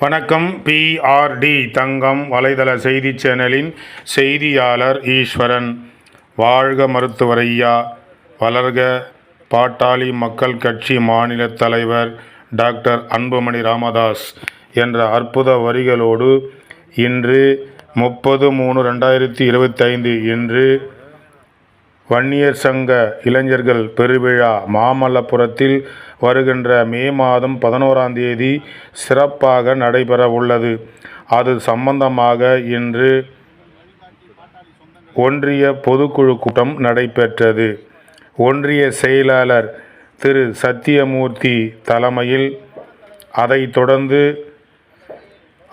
வணக்கம் பிஆர்டி தங்கம் வலைதள செய்தி சேனலின் செய்தியாளர் ஈஸ்வரன். வாழ்க மருத்துவர் ஐயா வளர்க பாட்டாளி மக்கள் கட்சி மாநில தலைவர் டாக்டர் அன்புமணி ராமதாஸ் என்ற அற்புத வரிகளோடு இன்று முப்பது மூணு ரெண்டாயிரத்தி இருபத்தைந்து இன்று வன்னியர் சங்க இளைஞர்கள் பெருவிழா மாமல்லபுரத்தில் வருகின்ற மே மாதம் பதினோராம் தேதி சிறப்பாக நடைபெற உள்ளது. அது சம்பந்தமாக இன்று ஒன்றிய பொதுக்குழு கூட்டம் நடைபெற்றது. ஒன்றிய செயலாளர் திரு. சத்தியமூர்த்தி தலைமையில் அதைத் தொடர்ந்து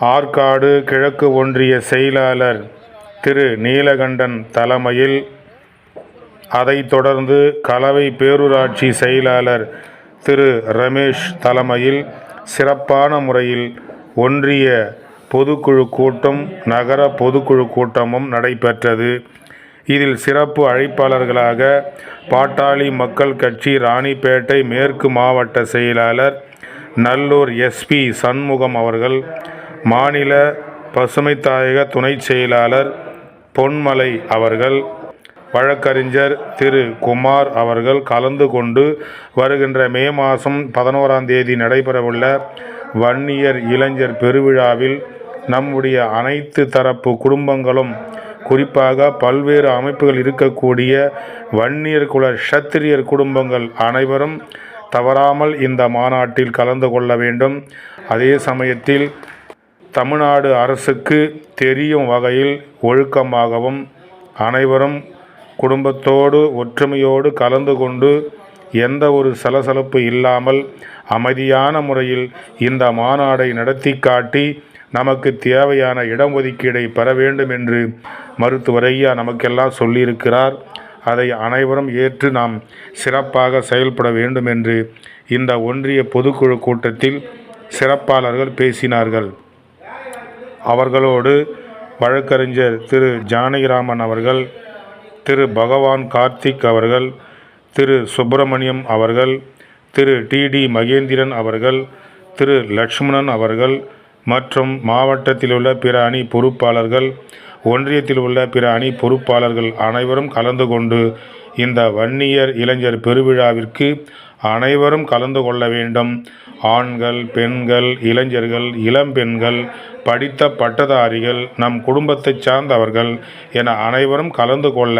ஆற்காடு கிழக்கு ஒன்றிய செயலாளர் திரு. நீலகண்டன் தலைமையில் அதைத் தொடர்ந்து கலவை பேரூராட்சி செயலாளர் திரு ரமேஷ் தலைமையில் சிறப்பான முறையில் ஒன்றிய பொதுக்குழு கூட்டம் நகர பொதுக்குழு கூட்டமும் நடைபெற்றது. இதில் சிறப்பு அழைப்பாளர்களாக பாட்டாளி மக்கள் கட்சி ராணிப்பேட்டை மேற்கு மாவட்ட செயலாளர் நல்லூர் எஸ்பி சண்முகம் அவர்கள் மாநில பசுமைத்தாயக துணை செயலாளர் பொன்மலை அவர்கள் வழக்கறிஞர் திரு குமார் அவர்கள் கலந்து கொண்டு வருகின்ற மே மாதம் பதினோராம் தேதி நடைபெறவுள்ள வன்னியர் இளைஞர் பெருவிழாவில் நம்முடைய அனைத்து தரப்பு குடும்பங்களும் குறிப்பாக பல்வேறு அமைப்புகள் இருக்கக்கூடிய வன்னியர் குல ஷத்திரியர் குடும்பங்கள் அனைவரும் தவறாமல் இந்த மாநாட்டில் கலந்து கொள்ள வேண்டும். அதே சமயத்தில் தமிழ்நாடு அரசுக்கு தெரியும் வகையில் ஒழுக்கமாகவும் அனைவரும் குடும்பத்தோடு ஒற்றுமையோடு கலந்து கொண்டு எந்த ஒரு சலசலப்பு இல்லாமல் அமைதியான முறையில் இந்த மாநாடை நடத்தி காட்டி நமக்கு தேவையான இடம் ஒதுக்கீடை பெற வேண்டும் என்று மருத்துவர் ஐயா நமக்கெல்லாம் சொல்லியிருக்கிறார். அதை அனைவரும் ஏற்று நாம் சிறப்பாக செயல்பட வேண்டும் என்று இந்த ஒன்றிய பொதுக்குழு கூட்டத்தில் சிறப்பாளர்கள் பேசினார்கள். அவர்களோடு வழக்கறிஞர் திரு ஜானகிராமன் அவர்கள் திரு பகவான் கார்த்திக் அவர்கள் திரு சுப்பிரமணியம் அவர்கள் திரு டிடி மகேந்திரன் அவர்கள் திரு லக்ஷ்மணன் அவர்கள் மற்றும் மாவட்டத்தில் உள்ள பிற அணி பொறுப்பாளர்கள் ஒன்றியத்தில் உள்ள பிற அணி பொறுப்பாளர்கள் அனைவரும் கலந்து கொண்டு இந்த வன்னியர் இளைஞர் பெருவிழாவிற்கு அனைவரும் கலந்து கொள்ள வேண்டும். ஆண்கள் பெண்கள் இளைஞர்கள் இளம்பெண்கள் படித்த பட்டதாரிகள் நம் குடும்பத்தைச் சார்ந்தவர்கள் என அனைவரும் கலந்து கொள்ள